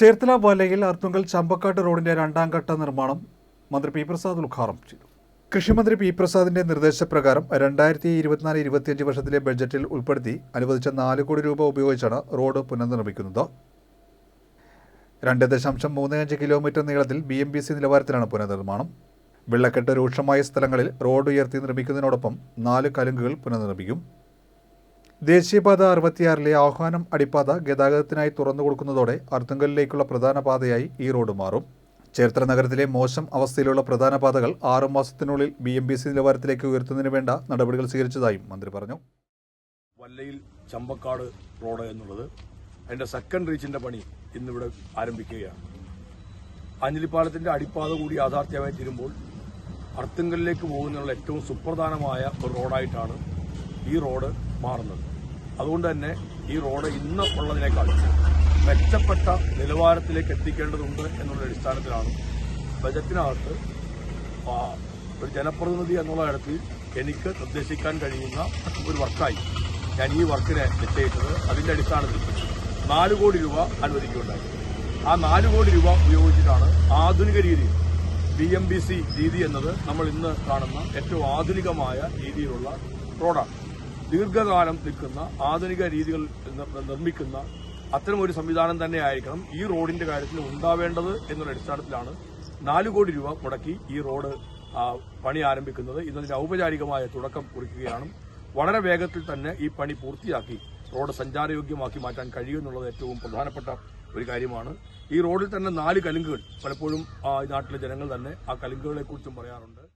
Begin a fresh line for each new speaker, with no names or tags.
ചേർത്തല വലയിൽ അർത്തുങ്കൽ ചമ്പക്കാട്ട് റോഡിന്റെ രണ്ടാം ഘട്ട നിർമ്മാണം മന്ത്രി പി പ്രസാദ് ഉദ്ഘാടനം ചെയ്തു. കൃഷിമന്ത്രി പി പ്രസാദിന്റെ നിർദ്ദേശപ്രകാരം രണ്ടായിരത്തി ഇരുപത്തിനാല് ഇരുപത്തിയഞ്ച് വർഷത്തിലെ ബഡ്ജറ്റിൽ ഉൾപ്പെടുത്തി അനുവദിച്ച നാല് കോടി രൂപ ഉപയോഗിച്ചാണ് റോഡ് പുനർനിർമ്മിക്കുന്നത്. രണ്ട് ദശാംശം മൂന്ന് അഞ്ച് കിലോമീറ്റർ നീളത്തിൽ ബി എം ബി സി നിലവാരത്തിലാണ് പുനർനിർമ്മാണം. വെള്ളക്കെട്ട് രൂക്ഷമായ സ്ഥലങ്ങളിൽ റോഡ് ഉയർത്തി നിർമ്മിക്കുന്നതിനോടൊപ്പം നാല് കലുങ്കുകൾ പുനർനിർമ്മിക്കും. ദേശീയപാത അറുപത്തിയാറിലെ ആഹ്വാനം അടിപ്പാത ഗതാഗതത്തിനായി തുറന്നു കൊടുക്കുന്നതോടെ അർത്തുങ്കലിലേക്കുള്ള പ്രധാന പാതയായി ഈ റോഡ് മാറും. ചേർത്തല നഗരത്തിലെ മോശം അവസ്ഥയിലുള്ള പ്രധാന പാതകൾ ആറു മാസത്തിനുള്ളിൽ ബി എം ബി സി നിലവാരത്തിലേക്ക് ഉയർത്തുന്നതിന് വേണ്ട നടപടികൾ സ്വീകരിച്ചതായും മന്ത്രി പറഞ്ഞു.
വല്ലയിൽ ചമ്പക്കാട് റോഡ് എന്നുള്ളത് അതിന്റെ സെക്കൻഡ് റീച്ചിന്റെ പണി ഇന്നിവിടെ ആരംഭിക്കുകയാണ്. അഞ്ഞിലിപ്പാലത്തിന്റെ അടിപ്പാത കൂടി യാഥാർത്ഥ്യമായി തീരുമ്പോൾ അർത്തുങ്കലിലേക്ക് പോകുന്നതിനുള്ള ഏറ്റവും സുപ്രധാനമായ ഒരു റോഡായിട്ടാണ് ഈ റോഡ് മാറുന്നത്. അതുകൊണ്ട് തന്നെ ഈ റോഡ് ഇന്ന് ഉള്ളതിനേക്കാൾ മെച്ചപ്പെട്ട നിലവാരത്തിലേക്ക് എത്തിക്കേണ്ടതുണ്ട് എന്നുള്ള അടിസ്ഥാനത്തിലാണ് ബജറ്റിനകത്ത് ഒരു ജനപ്രതിനിധി എന്നുള്ള കാര്യത്തിൽ എനിക്ക് നിർദ്ദേശിക്കാൻ കഴിയുന്ന ഒരു വർക്കായി ഞാൻ ഈ വർക്കിനെ നിശ്ചയിച്ചത്. അതിന്റെ അടിസ്ഥാനത്തിൽ നാല് കോടി രൂപ അനുവദിക്കുകയുണ്ടായി. ആ നാല് കോടി രൂപ ഉപയോഗിച്ചിട്ടാണ് ആധുനിക രീതിയിൽ ബി എം ബി സി രീതി എന്നത് നമ്മൾ ഇന്ന് കാണുന്ന ഏറ്റവും ആധുനികമായ രീതിയിലുള്ള റോഡാണ്. ദീർഘകാലം നിൽക്കുന്ന ആധുനിക രീതികൾ നിർമ്മിക്കുന്ന അത്തരം ഒരു സംവിധാനം തന്നെ ആയിരിക്കണം ഈ റോഡിന്റെ കാര്യത്തിൽ ഉണ്ടാവേണ്ടത് എന്നുള്ള അടിസ്ഥാനത്തിലാണ് നാല് കോടി രൂപ മുടക്കി ഈ റോഡ് പണി ആരംഭിക്കുന്നത്. ഇതിന്റെ ഔപചാരികമായ തുടക്കം കുറിക്കുകയാണ്. വളരെ വേഗത്തിൽ തന്നെ ഈ പണി പൂർത്തിയാക്കി റോഡ് സഞ്ചാരയോഗ്യമാക്കി മാറ്റാൻ കഴിയുമെന്നുള്ളത് ഏറ്റവും പ്രധാനപ്പെട്ട ഒരു കാര്യമാണ്. ഈ റോഡിൽ തന്നെ നാല് കലുങ്കുകൾ പലപ്പോഴും ഈ നാട്ടിലെ ജനങ്ങൾ തന്നെ ആ കലുങ്കുകളെ കുറിച്ചും പറയാറുണ്ട്.